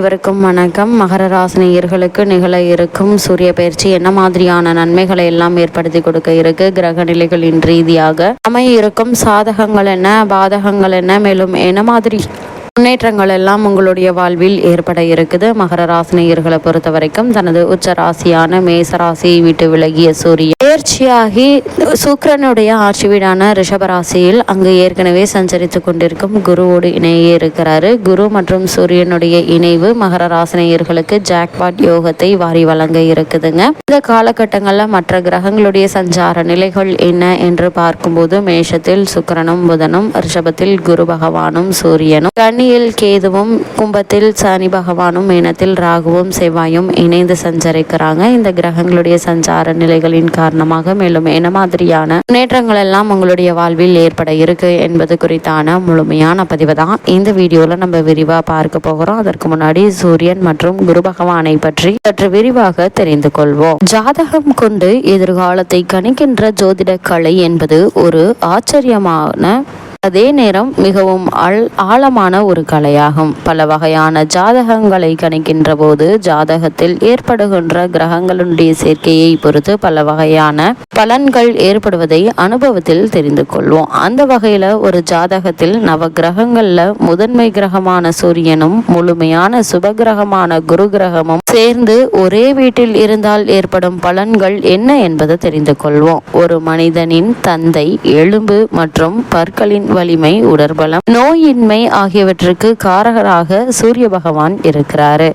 இவருக்கும் வணக்கம். மகர ராசினியர்களுக்கு நிகழ இருக்கும் சூரிய பயிற்சி என்ன மாதிரியான நன்மைகளை எல்லாம் ஏற்படுத்தி கொடுக்க இருக்கு? கிரக நிலைகளின் ரீதியாக அமைய இருக்கும் சாதகங்கள் என்ன? பாதகங்கள் என்ன? மேலும் என்ன மாதிரி முன்னேற்றங்கள் எல்லாம் உங்களுடைய வாழ்வில் ஏற்பட இருக்குது. மகர ராசினியர்களை பொறுத்த வரைக்கும் தனது உச்ச ராசியான மேச ராசியை விட்டு விலகிய சூரியன். பயிற்சியாகி சுக்கரனுடைய ஆட்சி வீடான ரிஷபராசியில் அங்கு ஏற்கனவே சஞ்சரித்து கொண்டிருக்கும் குருவோடு இணையே இருக்கிறாரு. குரு மற்றும் சூரியனுடைய இணைவு மகர ராசினியர்களுக்கு ஜாக்பாட் யோகத்தை வாரி வழங்க இருக்குதுங்க. இந்த காலகட்டங்களில் மற்ற கிரகங்களுடைய சஞ்சார நிலைகள் என்ன என்று பார்க்கும்போது மேஷத்தில் சுக்கரனும் புதனும் ரிஷபத்தில் குரு பகவானும் சூரியனும். கன்னியில் கேதுவும் கும்பத்தில் சனி பகவானும் மீனத்தில் ராகுவும் செவ்வாயும் இணைந்து சஞ்சரிக்கிறாங்க. இந்த கிரகங்களுடைய சஞ்சார நிலைகளின் காரணமாக மேலும் என்ன மாதிரியான முன்னேற்றங்கள் எல்லாம் உங்களுடைய வாழ்வில் ஏற்பட இருக்கு என்பது குறித்தான முழுமையான பதிவு தான். இந்த வீடியோல நம்ம விரிவா பார்க்க போகிறோம். அதற்கு முன்னாடி சூரியன் மற்றும் குரு பகவானை பற்றி சற்று விரிவாக தெரிந்து கொள்வோம். ஜாதகம் கொண்டு எதிர்காலத்தை கணிக்கின்ற ஜோதிட கலை என்பது ஒரு ஆச்சரியமான அதே நேரம் மிகவும் ஆழ் ஆழமான ஒரு கலையாகும். பல வகையான ஜாதகங்களை கணிக்கின்ற போது ஜாதகத்தில் ஏற்படுகின்ற கிரகங்களுடைய சேர்க்கையை பொறுத்து பல வகையான பலன்கள் ஏற்படுவதை அனுபவத்தில் தெரிந்து கொள்வோம். அந்த வகையில ஒரு ஜாதகத்தில் நவ கிரகங்கள்ல முதன்மை கிரகமான சூரியனும் முழுமையான சுபகிரகமான குரு கிரகமும் சேர்ந்து ஒரே வீட்டில் இருந்தால் ஏற்படும் பலன்கள் என்ன என்பதை தெரிந்து கொள்வோம். ஒரு மனிதனின் தந்தை எலும்பு மற்றும் பற்களின் வலிமை உடற்பலம் நோயின்மை ஆகியவற்றுக்கு காரகராக சூரிய பகவான் இருக்கிறாரு.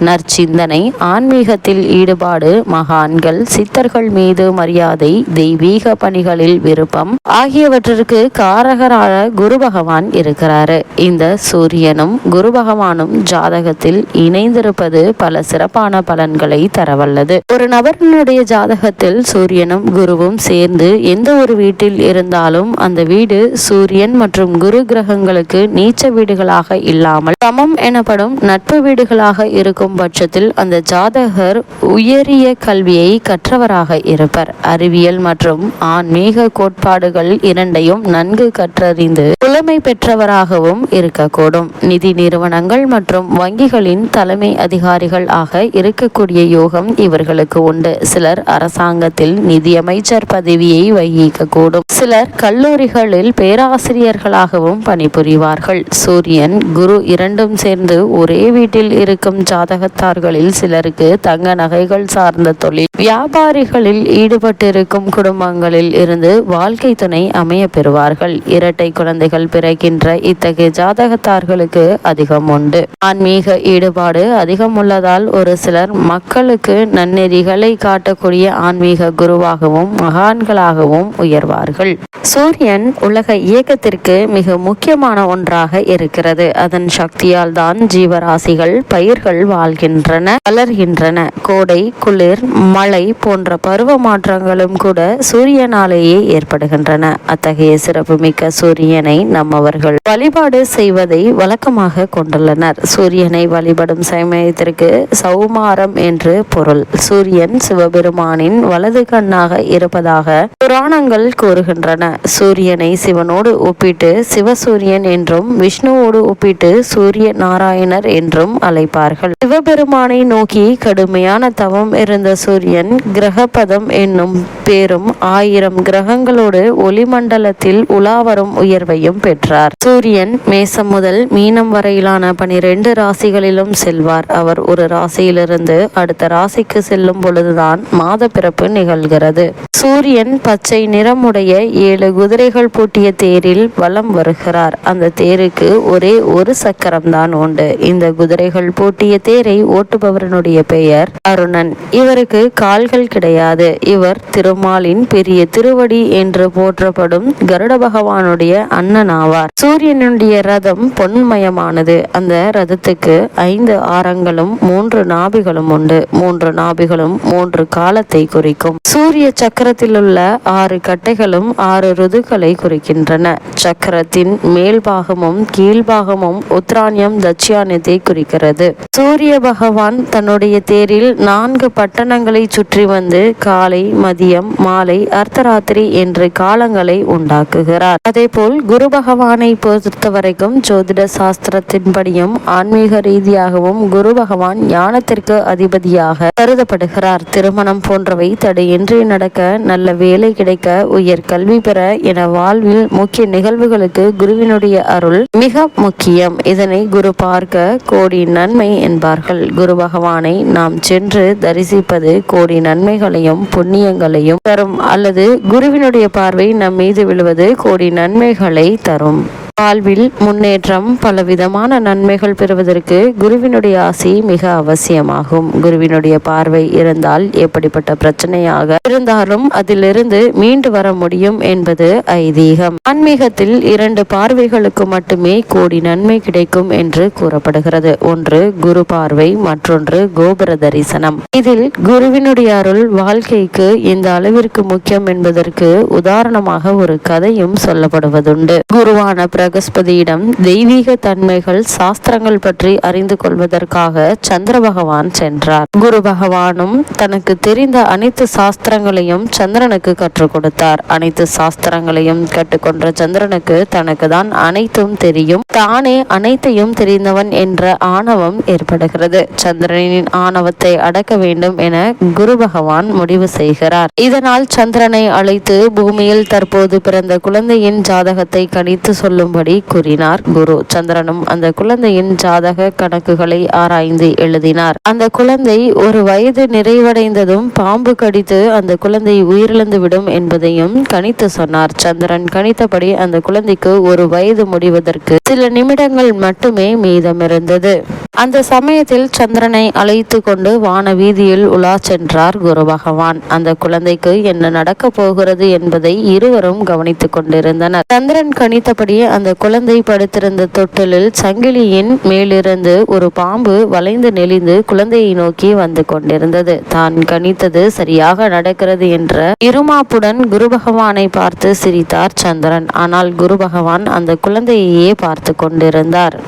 நற்சிந்தனை ஆன்மீகத்தில் ஈடுபாடு மகான்கள் சித்தர்கள் மீது மரியாதை தெய்வீக பணிகளில் விருப்பம் ஆகியவற்றிற்கு காரகராக குரு பகவான் இருக்கிறாரு. இந்த சூரியனும் குரு பகவானும் ஜாதகத்தில் இணைந்திருப்பது பல சிறப்பான பலன்களை தரவல்லது. ஒரு நபரினுடைய ஜாதகத்தில் சூரியனும் குருவும் சேர்ந்து எந்த ஒரு வீட்டில் இருந்தாலும் அந்த வீடு சூரியன் மற்றும் குரு கிரகங்களுக்கு நீச்ச வீடுகளாக இல்லாமல் சமம் எனப்படும் நட்பு வீடுகளாக இருக்கும். இருக்கும் பட்சத்தில் அந்த ஜாதகர் உயரிய கல்வியை கற்றவராக இருப்பர். அறிவியல் மற்றும் ஆன்மீக கோட்பாடுகள் இரண்டையும் நன்கு கற்றறிந்து புலமை பெற்றவராகவும் இருக்கக்கூடும். நிதி நிறுவனங்கள் மற்றும் வங்கிகளின் தலைமை அதிகாரிகள் ஆக இருக்கக்கூடிய யோகம் இவர்களுக்கு உண்டு. சிலர் அரசாங்கத்தில் நிதியமைச்சர் பதவியை வகிக்கக்கூடும். சிலர் கல்லூரிகளில் பேராசிரியர்களாகவும் பணிபுரிவார்கள். சூரியன் குரு இரண்டும் சேர்ந்து ஒரே வீட்டில் இருக்கும் ஜாதகத்தார்களில் சிலருக்கு தங்க நகைகள் சார்ந்த தொழில் வியாபாரிகளில் ஈடுபட்டிருக்கும் குடும்பங்களில் இருந்து வாழ்க்கை துணை அமைய பெறுவார்கள். இரட்டை குழந்தைகள் பிறக்கின்ற இத்தகைய ஜாதகத்தார்களுக்கு அதிகம் உண்டு. ஆன்மீக ஈடுபாடு அதிகம் உள்ளதால் ஒரு சிலர் மக்களுக்கு நன்னெறிகளை காட்டக்கூடிய ஆன்மீக குருவாகவும் மகான்களாகவும் உயர்வார்கள். சூரியன் உலக இயக்கத்திற்கு மிக முக்கியமான ஒன்றாக இருக்கிறது. அதன் சக்தியால் தான் ஜீவராசிகள் பயிர்கள் வாழ்கின்றன வளர்கின்றன. கோடை குளிர் மழை போன்ற பருவ மாற்றங்களும் கூட சூரியனாலேயே ஏற்படுகின்றன. அத்தகைய சிறப்புமிக்க சூரியனை நம்மவர்கள் வழிபாடு செய்வதை வழக்கமாக கொண்டுள்ளனர். சூரியனை வழிபடும் சமயத்திற்கு சௌமாரம் என்று பொருள். சூரியன் சிவபெருமானின் வலது கண்ணாக இருப்பதாக புராணங்கள் கூறுகின்றன. சூரியனை சிவனோடு ஒப்பிட்டு சிவசூரியன் என்றும் விஷ்ணுவோடு ஒப்பிட்டு சூரிய நாராயணர் என்றும் அழைப்பார்கள். சிவபெருமானை நோக்கி கடுமையான தவம் இருந்த சூரியன் கிரகபதம் என்னும் பேரும் ஆயிரம் கிரகங்களோடு ஒளிமண்டலத்தில் உலாவரும் உயர்வையும் பெற்றார். சூரியன் மேசம் முதல் மீனம் வரையிலான பனிரெண்டு ராசிகளிலும் செல்வார். அவர் ஒரு ராசியிலிருந்து அடுத்த ராசிக்கு செல்லும் பொழுதுதான் மாத பிறப்பு நிகழ்கிறது. சூரியன் பச்சை நிறமுடைய ஏழு குதிரைகள் பூட்டிய தேரில் வலம் வருகிறார். அந்த தேருக்கு ஒரே ஒரு சக்கரம்தான் உண்டு. இந்த குதிரைகள் பூட்டிய தேரை ஓட்டுபவரனுடைய பெயர் அருணன். இவருக்கு கால்கள் கிடையாது. இவர் திருமாலின் பெரிய திருவடி என்று போற்றப்படும் கருட பகவானுடைய அண்ணன் ஆவார். சூரியனுடைய ரதம் பொன்மயமானது. அந்த ரதத்துக்கு ஐந்து ஆரங்களும் மூன்று நாபிகளும் உண்டு. மூன்று நாபிகளும் மூன்று காலத்தை குறிக்கும். சூரிய சக்கரத்தில் உள்ள ஆறு கட்டைகளும் ஆறு ருதுக்களை குறிக்கின்றன. சக்கரத்தின் மேல் பாகமும் கீழ்பாகமும் உத்ராணியம் தட்சியானத்தை குறிக்கிறது. சூரிய பகவான் தன்னுடைய தேரில் நான்கு பட்டணங்களை சுற்றி வந்து காலை மதியம் மாலை அர்த்தராத்திரி என்று காலங்களை உண்டாக்குகிறார். அதே போல் குரு பகவானை பொறுத்த வரைக்கும் ஜோதிட சாஸ்திரத்தின்படியும் ஆன்மீக ரீதியாகவும் குரு பகவான் ஞானத்திற்கு அதிபதியாக கருதப்படுகிறார். திருமணம் போன்றவை தடையின்றி நடக்க நல்ல வேலை கிடைக்க உயர் கல்வி பெற என வாழ்வில் முக்கிய நிகழ்வுகளுக்கு குருவினுடைய அருள் மிக முக்கியம். இதனை குரு பார்க்க கோடி நன்மை என்பார்கள். குரு பகவானை நாம் சென்று தரிசிப்பது கோடி நன்மைகளையும் புண்ணியங்களையும் தரும். அல்லது குருவினுடைய பார்வை நம் மீது விழுவது கோடி நன்மைகளை தரும். வாழ்வில் முன்னேற்றம் பலவிதமான நன்மைகள் பெறுவதற்கு குருவினுடைய ஆசி மிக அவசியமாகும். குருவினுடைய பார்வை இருந்தால் எப்படிப்பட்ட பிரச்சனையாக இருந்தாலும் அதிலிருந்து மீண்டு வர முடியும் என்பது ஐதீகம். ஆன்மீகத்தில் இரண்டு பார்வைகளுக்கு மட்டுமே கோடி நன்மை கிடைக்கும் என்று கூறப்படுகிறது. ஒன்று குரு பார்வை மற்றொன்று கோபுர தரிசனம். இதில் குருவினுடைய அருள் வாழ்க்கைக்கு இந்த அளவிற்கு முக்கியம் என்பதற்கு உதாரணமாக ஒரு கதையும் சொல்லப்படுவதுண்டு. குருவான பிரகஸ்பதியிடம் தெய்வீக தன்மைகள் சாஸ்திரங்கள் பற்றி அறிந்து கொள்வதற்காக சந்திர பகவான் சென்றார். குரு பகவானும் தனக்கு தெரிந்த அனைத்து சாஸ்திரங்களையும் சந்திரனுக்கு கற்றுக் கொடுத்தார். அனைத்து சாஸ்திரங்களையும் கற்றுக்கொண்ட சந்திரனுக்கு தனக்கு தான் அனைத்தும் தெரியும். தானே அனைத்தையும் தெரிந்தவன் என்ற ஆணவம் ஏற்படுகிறது. சந்திரனின் ஆணவத்தை அடக்க வேண்டும் என குரு பகவான் முடிவு செய்கிறார். இதனால் சந்திரனை அழைத்து பூமியில் தற்போது பிறந்த குழந்தையின் ஜாதகத்தை கணித்து சொல்லும் சொல்லும்படி கூறினார் குரு. சந்திரனும் அந்த குழந்தையின் ஜாதக கணக்குகளை ஆராய்ந்து எழுதினார். அந்த குழந்தை ஒரு வயது நிறைவடைந்ததும் பாம்பு கடித்து அந்த குழந்தை உயிரிழந்து விடும் என்பதையும் கணித்து சொன்னார். சந்திரன் கணித்தபடி அந்த குழந்தைக்கு ஒரு வயது முடிவதற்கு சில நிமிடங்கள் மட்டுமே மீதமிருந்தது. அந்த சமயத்தில் சந்திரனை அழைத்து கொண்டு வான வீதியில் உலா சென்றார் குரு பகவான். அந்த குழந்தைக்கு என்ன நடக்கப் போகிறது என்பதை இருவரும் கவனித்துக் கொண்டிருந்தனர். சந்திரன் கணித்தபடி அந்த குழந்தை படுத்திருந்த தொட்டிலில் சங்கிலியின் மேலிருந்து ஒரு பாம்பு வளைந்து நெளிந்து குழந்தையை நோக்கி வந்து கொண்டிருந்தது. தான் கணித்தது சரியாக நடக்கிறது என்ற இருமாப்புடன் குரு பகவானை பார்த்து சிரித்தார் சந்திரன். ஆனால் குரு பகவான் அந்த குழந்தையையே பார்த்து கொண்டிருந்தார்.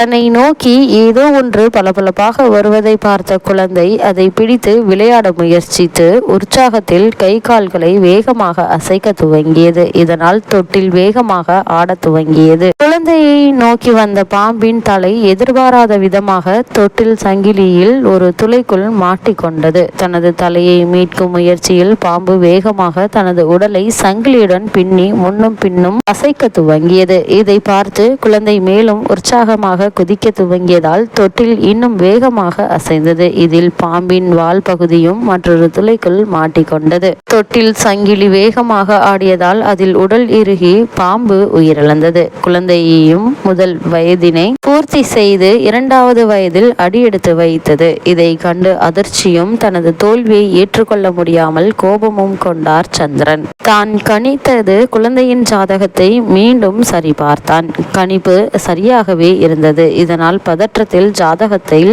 தன்னை நோக்கி ஏதோ ஒன்று பளபளப்பாக வருவதை பார்த்த குழந்தை அதை பிடித்து விளையாட முயற்சித்து உற்சாகத்தில் கை கால்களை வேகமாக அசைக்க துவங்கியது. இதனால் தொட்டில் வேகமாக ஆடத் துவங்கியது. குழந்தையை நோக்கி வந்த பாம்பின் தலை எதிர்பாராத விதமாக தொட்டில் சங்கிலியில் ஒரு துளைக்குள் மாட்டிக்கொண்டது. தனது தலையை மீட்கும் முயற்சியில் பாம்பு வேகமாக தனது உடலை சங்கிலியுடன் பின்னி முன்னும் பின்னும் அசைக்க துவங்கியது. இதை பார்த்து குழந்தை மேலும் உற்சாகமாக கொதிக்க துவங்கியதால் தொட்டில் இன்னும் வேகமாக அசைந்தது. இதில் பாம்பின் வால் பகுதியும் மற்றொரு துளைக்குள் மாட்டிக்கொண்டது. தொட்டில் சங்கிலி வேகமாக ஆடியதால் அதில் உடல் இறுகி பாம்பு உயிரிழந்தது. குழந்தையையும் முதல் வயதினை பூர்த்தி செய்து இரண்டாவது வயதில் அடியெடுத்து வைத்தது. இதை கண்டு அதிர்ச்சியும் தனது தோல்வியை ஏற்றுக்கொள்ள முடியாமல் கோபமும் கொண்டார் சந்திரன். தான் கணித்தது குழந்தையின் ஜாதகத்தை மீண்டும் சரிபார்த்தான். கணிப்பு சரியாகவே இருந்தது. இதனால் பதற்றத்தில் ஜாதகத்தில்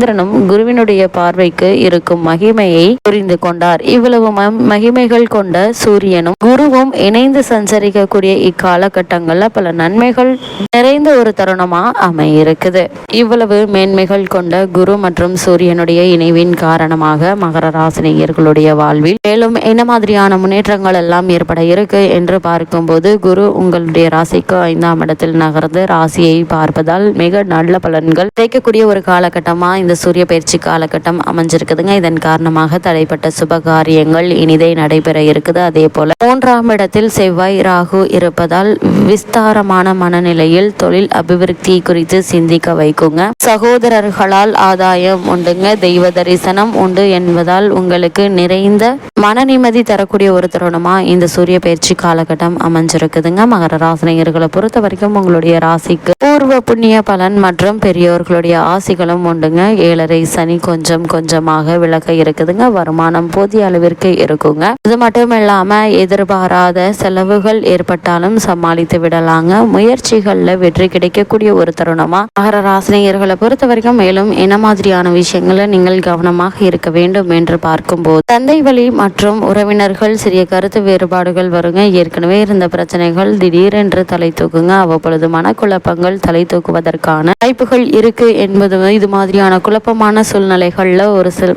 சந்திரனும் குருவினுடைய பார்வைக்கு இருக்கும் மகிமையை புரிந்து கொண்டார். இவ்வளவு மகிமைகள் கொண்ட சூரியனும் குருவும் இணைந்து சஞ்சரிக்கக்கூடிய இக்காலகட்டங்கள்ல பல நன்மைகள் நிறைந்த ஒரு தருணமா அமையிருக்குது. இவ்வளவு மேன்மைகள் கொண்ட குரு மற்றும் சூரியனுடைய இணைவின் காரணமாக மகர ராசினியர்களுடைய வாழ்வில் மேலும் என்ன மாதிரியான முன்னேற்றங்கள் எல்லாம் ஏற்பட இருக்கு என்று பார்க்கும்போது குரு உங்களுடைய ராசிக்கு ஐந்தாம் இடத்தில் நகர்ந்து ராசியை பார்ப்பதால் மிக நல்ல பலன்கள் கிடைக்கக்கூடிய ஒரு காலகட்டமா இந்த சூரிய பயிற்சி காலகட்டம் அமைஞ்சிருக்குதுங்க. இதன் காரணமாக தடைப்பட்ட சுப காரியங்கள் இனிதே நடைபெற இருக்குது. அதே போல மூன்றாம் இடத்தில் செவ்வாய் ராகு இருப்பதால் விஸ்தாரமான மனநிலையில் தொழில் அபிவிருத்தி குறித்து சிந்திக்க வைக்குங்க. சகோதரர்களால் ஆதாயம் உண்டுங்க. தெய்வ தரிசனம் உண்டு என்பதால் உங்களுக்கு நிறைந்த மன நிம்மதி தரக்கூடிய ஒரு தருணமா இந்த சூரிய பயிற்சி காலகட்டம் அமைஞ்சிருக்குதுங்க. மகர ராசினியர்களை பொறுத்த வரைக்கும் உங்களுடைய ராசிக்கு பூர்வ புண்ணிய பலன் மற்றும் பெரியோர்களுடைய ஆசிகளும் உண்டுங்க. ஏழரை சனி கொஞ்சம் கொஞ்சமாக விலக இருக்குதுங்க. வருமானம் போதிய அளவிற்கு இருக்குங்க. இது மட்டும் இல்லாம எதிர்பாராத செலவுகள் ஏற்பட்டாலும் சமாளித்து விடலாங்க. முயற்சிகள்ல வெற்றி கிடைக்கக்கூடிய ஒரு தருணமா? மகர ராசினியர்களை பொறுத்த வரைக்கும் மேலும் என்ன மாதிரியான விஷயங்களை நீங்கள் கவனமாக இருக்க வேண்டும் என்று பார்க்கும்போது தந்தை வழி மற்றும் உறவினர்கள் சிறிய கருத்து வேறுபாடுகள் வருங்க. ஏற்கனவே இருந்த பிரச்சனைகள் திடீரென்று தலை தூக்குங்க. அவ்வப்பொழுது மனக்குழப்பங்கள் தலை தூக்குவதற்கான வாய்ப்புகள் இருக்கு என்பது இது மாதிரியான குழப்பமான சூழ்நிலைகளில் ஒரு சில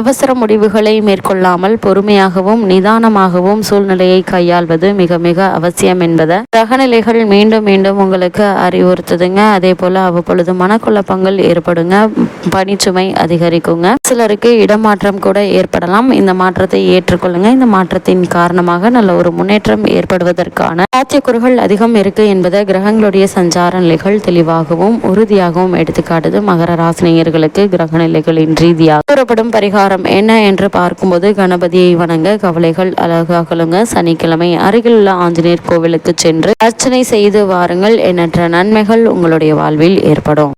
அவசர முடிவுகளை மேற்கொள்ளாமல் பொறுமையாகவும் நிதானமாகவும் சூழ்நிலையை கையாள்வது மிக மிக அவசியம் என்பதை கிரகநிலைகள் மீண்டும் மீண்டும் உங்களுக்கு அறிவுறுத்துதுங்க. அதே போல அவ்வப்பொழுது மனக்குழப்பங்கள் ஏற்படுங்க. பணிச்சுமை அதிகரிக்குங்க. சிலருக்கு இடமாற்றம் கூட ஏற்படலாம். இந்த மாற்றத்தை ஏற்றுக்கொள்ளுங்க. இந்த மாற்றத்தின் காரணமாக நல்ல ஒரு முன்னேற்றம் ஏற்படுவதற்கான சாத்தியக்கூறுகள் அதிகம் இருக்கு என்பதை கிரகங்களுடைய சஞ்சார நிலைகள் தெளிவாகவும் உறுதியாகவும் எடுத்துக்காட்டுது மகர ராசினியர்களுக்கு. கிரக நிலைகளின் ரீதியாக கூறப்படும் பரிகாரம் என்ன என்று பார்க்கும்போது கணபதியை வணங்க கவலைகள் அழகாகலுங்க. சனிக்கிழமை அருகில் உள்ள ஆஞ்சநேயர் கோவிலுக்கு சென்று அர்ச்சனை செய்து வாருங்கள். எண்ணற்ற நன்மைகள் உங்களுடைய வாழ்வில் ஏற்படும்.